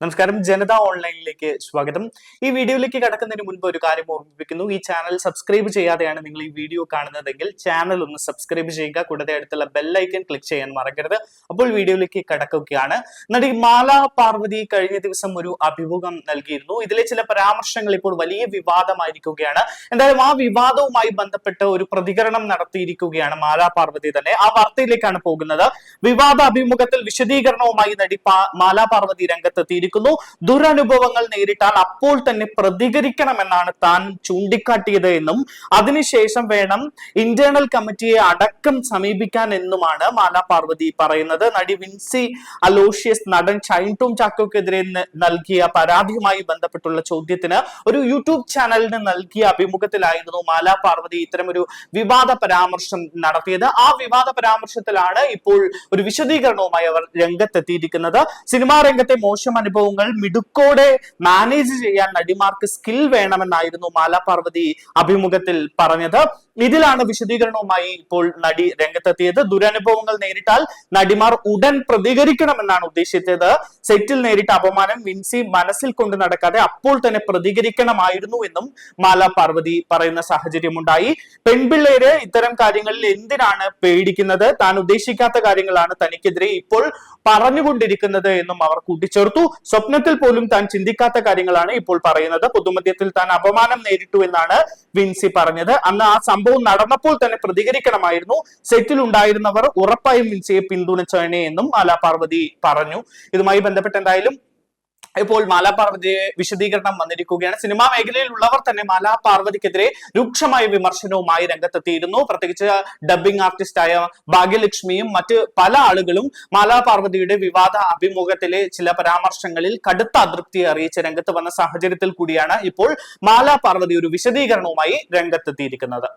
നമസ്കാരം. ജനത ഓൺലൈനിലേക്ക് സ്വാഗതം. ഈ വീഡിയോയിലേക്ക് കടക്കുന്നതിന് മുൻപ് ഒരു കാര്യം ഓർമ്മിപ്പിക്കുന്നു. ഈ ചാനൽ സബ്സ്ക്രൈബ് ചെയ്യാതെയാണ് നിങ്ങൾ ഈ വീഡിയോ കാണുന്നതെങ്കിൽ ചാനൽ ഒന്ന് സബ്സ്ക്രൈബ് ചെയ്യുക. കൂടാതെ അടുത്തുള്ള ബെല്ലൈക്കൻ ക്ലിക്ക് ചെയ്യാൻ മറക്കരുത്. അപ്പോൾ വീഡിയോയിലേക്ക് കടക്കുകയാണ്. നടി മാല പാർവതി കഴിഞ്ഞ ദിവസം ഒരു അഭിമുഖം നൽകിയിരുന്നു. ഇതിലെ ചില പരാമർശങ്ങൾ ഇപ്പോൾ വലിയ വിവാദമായിരിക്കുകയാണ്. എന്തായാലും ആ വിവാദവുമായി ബന്ധപ്പെട്ട് ഒരു പ്രതികരണം നടത്തിയിരിക്കുകയാണ് മാല പാർവതി തന്നെ. ആ വാർത്തയിലേക്കാണ് പോകുന്നത്. വിവാദ അഭിമുഖത്തിൽ വിശദീകരണവുമായി നടി മാലാ പാർവതി രംഗത്തെത്തിയിരിക്കുന്നു ദുരനുഭവങ്ങൾ നേരിട്ടാൽ അപ്പോൾ തന്നെ പ്രതികരിക്കണമെന്നാണ് താൻ ചൂണ്ടിക്കാട്ടിയത് എന്നും അതിനുശേഷം വേണം ഇന്റേണൽ കമ്മിറ്റിയെ അടക്കം സമീപിക്കാൻ എന്നുമാണ് മാല പാർവതി പറയുന്നത്. നടി വിൻസി അലോഷ്യസ് നടൻ ഷൈൻ ടോം ചാക്കോക്കെതിരെ നൽകിയ പരാതിയുമായി ബന്ധപ്പെട്ടുള്ള ചോദ്യത്തിന് ഒരു യൂട്യൂബ് ചാനലിന് നൽകിയ അഭിമുഖത്തിലായിരുന്നു മാല പാർവതി ഇത്തരമൊരു വിവാദ പരാമർശം നടത്തിയത്. ആ വിവാദ പരാമർശത്തിലാണ് ഇപ്പോൾ ഒരു വിശദീകരണവുമായി അവർ രംഗത്തെത്തിയിരിക്കുന്നത്. സിനിമാ രംഗത്തെ മോശം അനുഭവങ്ങൾ മിടുക്കോടെ മാനേജ് ചെയ്യാൻ നടിമാർക്ക് സ്കിൽ വേണമെന്നായിരുന്നു മാലാ പാർവതി അഭിമുഖത്തിൽ പറഞ്ഞത്. ഇതിലാണ് വിശദീകരണവുമായി ഇപ്പോൾ നടി രംഗത്തെത്തിയത്. ദുരനുഭവങ്ങൾ നേരിട്ടാൽ നടിമാർ ഉടൻ പ്രതികരിക്കണമെന്നാണ് ഉദ്ദേശിച്ചത്. സെറ്റിൽ നേരിട്ട അപമാനം വിൻസി മനസ്സിൽ കൊണ്ട് നടക്കാതെ അപ്പോൾ തന്നെ പ്രതികരിക്കണമായിരുന്നു എന്നും മാല പാർവതി പറയുന്ന സാഹചര്യമുണ്ടായി. പെൺപിള്ളേര് ഇത്തരം കാര്യങ്ങളിൽ എന്തിനാണ് പേടിക്കുന്നത്? താൻ ഉദ്ദേശിക്കാത്ത കാര്യങ്ങളാണ് തനിക്കെതിരെ ഇപ്പോൾ പറഞ്ഞുകൊണ്ടിരിക്കുന്നത് എന്നും അവർ കൂട്ടിച്ചേർത്തു. സ്വപ്നത്തിൽ പോലും താൻ ചിന്തിക്കാത്ത കാര്യങ്ങളാണ് ഇപ്പോൾ പറയുന്നത്. പൊതുമധ്യത്തിൽ താൻ അപമാനം നേരിട്ടു എന്നാണ് വിൻസി പറഞ്ഞത്. അന്ന് ആ സംഭവം നടന്നപ്പോൾ തന്നെ പ്രതികരിക്കണമായിരുന്നു. സെറ്റിൽ ഉണ്ടായിരുന്നവർ ഉറപ്പായും വിൻസിയെ പിന്തുണച്ചേനെ എന്നും മാലാപാർവതി പറഞ്ഞു. ഇതുമായി ബന്ധപ്പെട്ട് എന്തായാലും ഇപ്പോൾ മാലാ പാർവതിയെ വിശദീകരണം വന്നിരിക്കുകയാണ്. സിനിമാ മേഖലയിലുള്ളവർ തന്നെ മാലാ പാർവതിക്കെതിരെ രൂക്ഷമായ വിമർശനവുമായി രംഗത്തെത്തിയിരുന്നു. പ്രത്യേകിച്ച് ഡബ്ബിംഗ് ആർട്ടിസ്റ്റായ ഭാഗ്യലക്ഷ്മിയും മറ്റ് പല ആളുകളും മാലാ പാർവതിയുടെ വിവാദ അഭിമുഖത്തിലെ ചില പരാമർശങ്ങളിൽ കടുത്ത അതൃപ്തി അറിയിച്ച് രംഗത്ത് വന്ന സാഹചര്യത്തിൽ കൂടിയാണ് ഇപ്പോൾ മാലാ പാർവതി ഒരു വിശദീകരണവുമായി രംഗത്തെത്തിയിരിക്കുന്നത്.